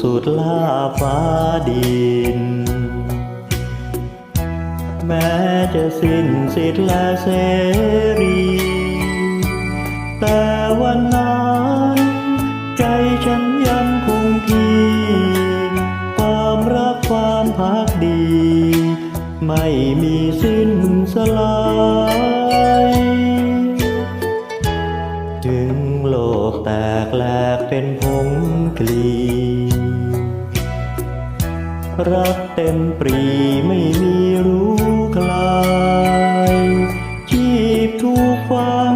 สุดล่าฟ้าดิน แม้จะสิ้นสิทธิ์และเสรี แต่วันนั้นใจฉันยังคงที่ความรักความพักดี ไม่มีสิ้นสลาย รักเต็มปรีไม่มีรู้คลายชีพถูกฝัง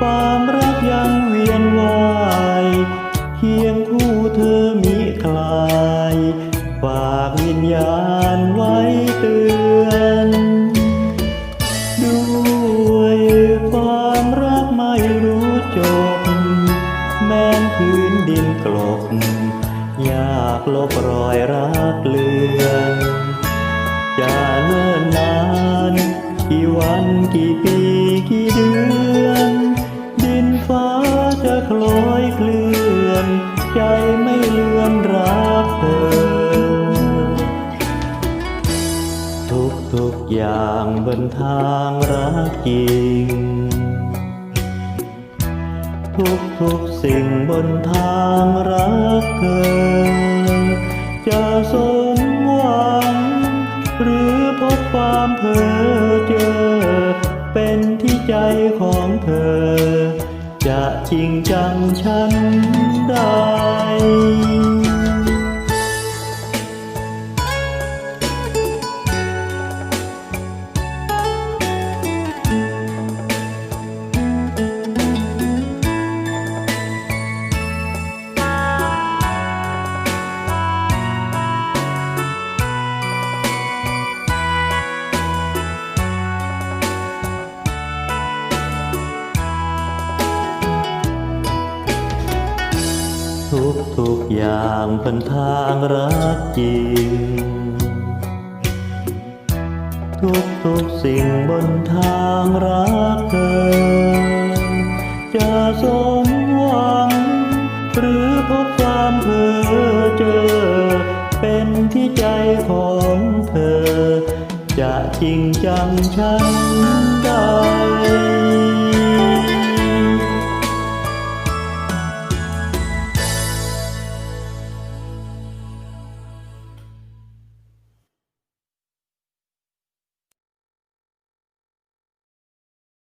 ความรักยังเวียนวายเคียงคู่เธอมิคลายฝากวิญญาณไว้เตือนด้วยความรักไม่รู้จบ แม้นพื้นดินกลบอยา กลบรอยรักเลือนจะเนิ่นนาน กี่วันกี่ปีกี่เดือน ดินฟ้าจะคล้อยเคลื่อน ใจไม่เลือนรักเธอ ทุกทุกอย่างบนทางรักจริง ทุกทุกๆสิ่งบนทางรักเธอ จะสมหวัง หรือพบความเพ้อเจอ เป็นที่ใจของเธอ จะจริงจังฉันได้ ทุกทุกๆอย่างเป็นทางรักจริง ทุกทุกๆสิ่งบนทางรักเธอ จะสมหวัง หรือพบความเพ้อเจอ เป็นที่ใจของเธอ จะจริงจังฉันได้